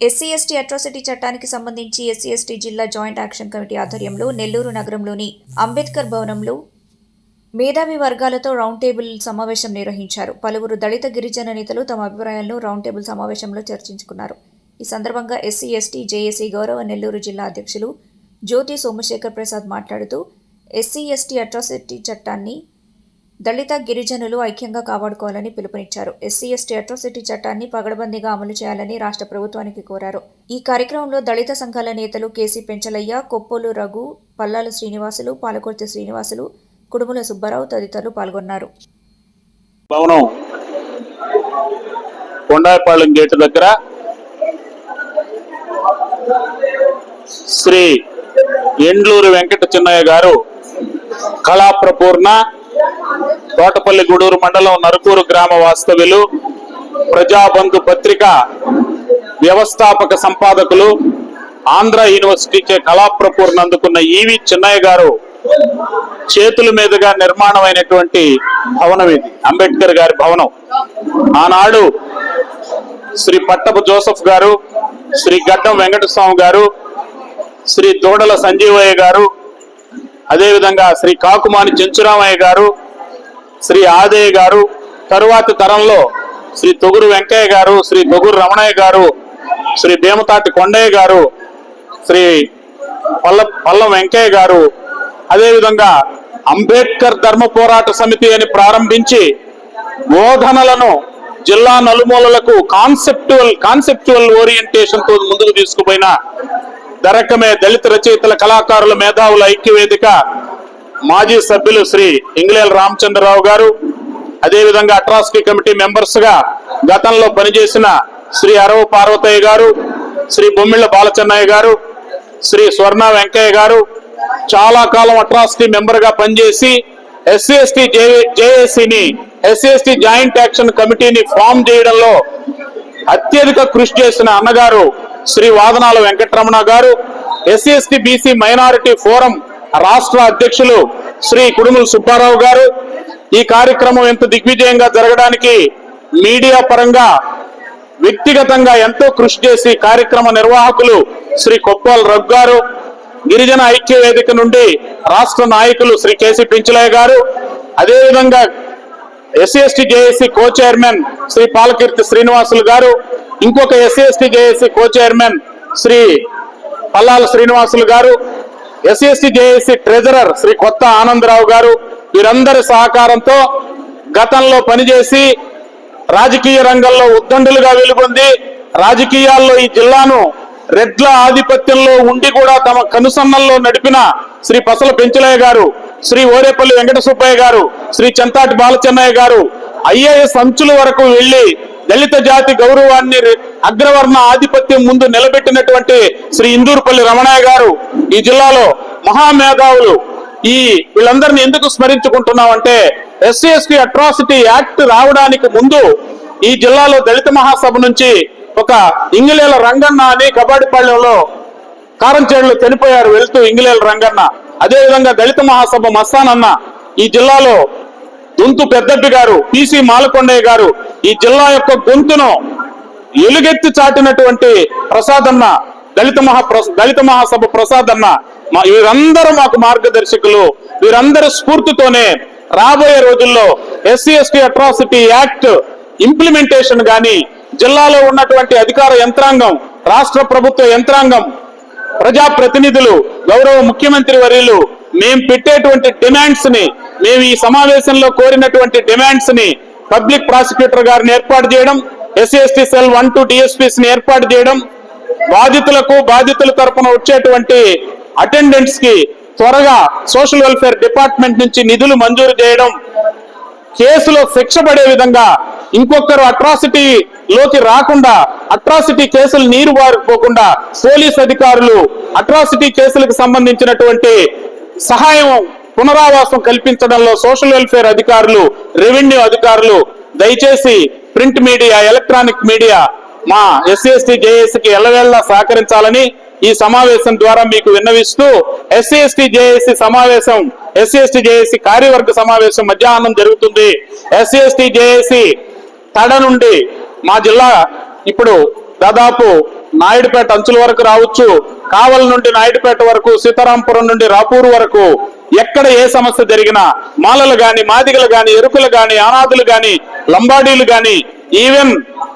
SC ST atrocity చట్టానికి సంబంధించి SC ST జిల్లా జాయింట్ యాక్షన్ కమిటీ ఆధ్వర్యంలో నెల్లూరు నగరంలోని అంబేద్కర్ భవనంలో మేధావి వర్గాలతో రౌండ్ టేబుల్ సమావేశం నిర్వహించారు. పలువురు దళిత గిరిజన నేతలు తమ అభిప్రాయాలను రౌండ్ టేబుల్ సమావేశంలో చర్చించుకున్నారు. ఈ సందర్భంగా ఎస్సీ ఎస్టీ జేఏసీ గౌరవ నెల్లూరు జిల్లా అధ్యక్షులు జ్యోతి సోమశేఖర్ ప్రసాద్ మాట్లాడుతూ ఎస్సీ ఎస్టీ అట్రాసిటీ చట్టాన్ని దళిత గిరిజనులు ఐక్యంగా కాపాడుకోవాలని పిలుపునిచ్చారు. ఎస్సీ ఎస్టీ అట్రాసిటీ చట్టాన్ని పగడబందీగా అమలు చేయాలని రాష్ట్ర ప్రభుత్వానికి కోరారు. ఈ కార్యక్రమంలో దళిత సంఘాల నేతలు కేసీ పెంచలయ్య కొప్పోలు రఘు పల్లాల శ్రీనివాసులు పాలకొర్తి శ్రీనివాసులు కుడుముల సుబ్బారావు తదితరులు పాల్గొన్నారు. భవనం కొండాయపాళెం గేటు దగ్గర శ్రీ ఎండ్లూరు వెంకట చిన్నయ్య గారు కళాప్రపూర్ణ తోటపల్లి గూడూరు మండలం నరుకూరు గ్రామ వాస్తవ్యులు ప్రజాబంధు పత్రిక వ్యవస్థాపక సంపాదకులు ఆంధ్ర యూనివర్సిటీచే కళాప్రపూర్ణ అందుకున్న ఈవి చిన్నయ్య గారు చేతుల మీదుగా నిర్మాణమైనటువంటి భవనం ఇది అంబేద్కర్ గారి భవనం. ఆనాడు శ్రీ పట్టపు జోసఫ్ గారు శ్రీ గడ్డం వెంకటస్వామి గారు శ్రీ దూడల సంజీవయ్య గారు అదేవిధంగా శ్రీ కాకుమాని చెంచురామయ్య గారు శ్రీ ఆదయ్య గారు తరువాతి తరంలో శ్రీ తొగురు వెంకయ్య గారు శ్రీ తొగురు రమణయ్య గారు శ్రీ భీమతాటి కొండయ్య గారు శ్రీ పల్ల పల్లం వెంకయ్య గారు అదేవిధంగా అంబేద్కర్ ధర్మ పోరాట సమితి అని ప్రారంభించి బోధనలను జిల్లా నలుమూలలకు కాన్సెప్టువల్ కాన్సెప్చువల్ ఓరియంటేషన్తో ముందుకు తీసుకుపోయిన దరకమే దళిత రచయితల కళాకారుల మేధావుల ఐక్యవేదిక మాజీ సభ్యులు శ్రీ ఇంగ్లేల రామచంద్రరావు గారు అదేవిధంగా అట్రాసిటీ కమిటీ మెంబర్స్గా గతంలో పనిచేసిన శ్రీ అరవ పార్వతయ్య గారు శ్రీ బొమ్మిళ్ళ బాలచెన్నయ్య గారు శ్రీ స్వర్ణ వెంకయ్య గారు చాలా కాలం అట్రాసిటీ మెంబర్గా పనిచేసి ఎస్సీ ఎస్టీ జేఏసీని ఎస్సీ ఎస్టీ జాయింట్ యాక్షన్ కమిటీని ఫామ్ చేయడంలో అత్యధిక కృషి చేసిన అన్నగారు Shri Vadanala Venkataramana garu SC ST BC minority forum రాష్ట్ర అధ్యక్షులు శ్రీ కుడుములు సుబ్బారావు గారు. ఈ కార్యక్రమం ఎంత దిగ్విజయంగా జరగడానికి మీడియా పరంగా వ్యక్తిగతంగా ఎంతో కృషి చేసి కార్యక్రమ నిర్వాహకులు శ్రీ కొప్పాల్ రఘు గారు గిరిజన ఐక్య వేదిక నుండి రాష్ట్ర నాయకులు శ్రీ కేసీ పెంచలయ్య గారు అదేవిధంగా SC ST JAC co chairman Shri Palakirthi Srinivasulu garu ఇంకొక SC ST JAC co chairman Shri Pallala Srinivasulu garu SC ST JAC treasurer Shri Kotha Anandarao garu వీరందరి సహకారంతో గతంలో పనిచేసి రాజకీయ రంగంలో ఉద్దండులుగా వెలుగొంది. రాజకీయాల్లో ఈ జిల్లాను రెడ్ల ఆధిపత్యంలో ఉండి కూడా తమ కనుసన్నల్లో నడిపిన శ్రీ పసల పెంచలయ్య గారు శ్రీ ఓరేపల్లి వెంకట సుబ్బయ్య గారు శ్రీ చెంతాటి బాలచెన్నయ్య గారు ఐఏఎస్ అంచుల వరకు వెళ్ళి దళిత జాతి గౌరవాన్ని అగ్రవర్ణ ఆధిపత్యం ముందు నిలబెట్టినటువంటి శ్రీ ఇందూరుపల్లి రమణయ్య గారు ఈ జిల్లాలో మహామేధావులు ఈ వీళ్ళందరినీ ఎందుకు స్మరించుకుంటున్నామంటే ఎస్సీ ఎస్టీ అట్రాసిటీ యాక్ట్ రావడానికి ముందు ఈ జిల్లాలో దళిత మహాసభ నుంచి ఒక ఇంగిలేల రంగన్న అని కబాడిపాళ్యంలో కారంచేడులో చనిపోయారు వెళ్తూ ఇంగిలేల రంగన్న. అదేవిధంగా దళిత మహాసభ మస్తానన్న ఈ జిల్లాలో గొంతు పెద్దప్పి గారు పిసి మాలకొండయ్య గారు ఈ జిల్లా యొక్క గొంతును ఎలుగెత్తి చాటినటువంటి ప్రసాదన్న దళిత మహా దళిత మహాసభ ప్రసాద్ అన్న మా వీరందరూ మాకు మార్గదర్శకులు. వీరందరూ స్ఫూర్తితోనే రాబోయే రోజుల్లో SC ST atrocity act implementation గాని జిల్లాలో ఉన్నటువంటి అధికార యంత్రాంగం రాష్ట్ర ప్రభుత్వ యంత్రాంగం ప్రజా ప్రతినిధులు గౌరవ ముఖ్యమంత్రి వర్యులు మేము పెట్టేటువంటి డిమాండ్స్ని మేము ఈ సమావేశంలో కోరినటువంటి డిమాండ్స్ని పబ్లిక్ ప్రాసిక్యూటర్ గారిని ఏర్పాటు చేయడం SC ST cell one two డిఎస్పీస్ని ఏర్పాటు చేయడం బాధితులకు బాధితుల తరపున వచ్చేటువంటి అటెండెంట్స్కి త్వరగా సోషల్ వెల్ఫేర్ డిపార్ట్మెంట్ నుంచి నిధులు మంజూరు చేయడం కేసులో శిక్ష పడే విధంగా ఇంకొకరు అట్రాసిటీ లోకి రాకుండా అట్రాసిటీ కేసులు నీరు బారిపోకుండా పోలీస్ అధికారులు అట్రాసిటీ కేసులకు సంబంధించినటువంటి సహాయం పునరావాసం కల్పించడంలో సోషల్ వెల్ఫేర్ అధికారులు రెవెన్యూ అధికారులు దయచేసి ప్రింట్ మీడియా ఎలక్ట్రానిక్ మీడియా మా ఎస్సీ ఎస్టీ జేఏసీకి ఎల్లవేళ్ళ సహకరించాలని ఈ సమావేశం ద్వారా మీకు విన్నవిస్తూ ఎస్సీ ఎస్టీ జేఏసీ సమావేశం ఎస్సీ ఎస్టీ జేఏసీ కార్యవర్గ సమావేశం మధ్యాహ్నం జరుగుతుంది. ఎస్సీ ఎస్టీ జేఏసీ తడ నుండి మా జిల్లా ఇప్పుడు దాదాపు నాయుడుపేట అంచుల వరకు రావచ్చు. కావల నుండి నాయుడుపేట వరకు సీతారాంపురం నుండి రాపూర్ వరకు ఎక్కడ ఏ సమస్య జరిగినా మాలలు గాని మాదిగలు గాని ఎరుకులు గాని అనాథులు గాని లంబాడీలు గాని ఈవెన్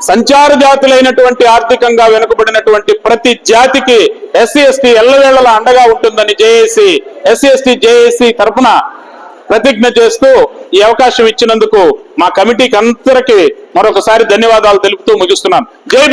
సంచార జాతులైనటువంటి ఆర్థికంగా వెనుకబడినటువంటి ప్రతి జాతికి ఎస్సీ ఎస్టీ ఎల్లవేళలా అండగా ఉంటుందని జేఏసీ ఎస్సీ ఎస్టీ జేఏసీ తరఫున ప్రతిజ్ఞ చేస్తూ ఈ అవకాశం ఇచ్చినందుకు మా కమిటీకి అందరికి మరొకసారి ధన్యవాదాలు తెలుపుతూ ముగిస్తున్నాను. జై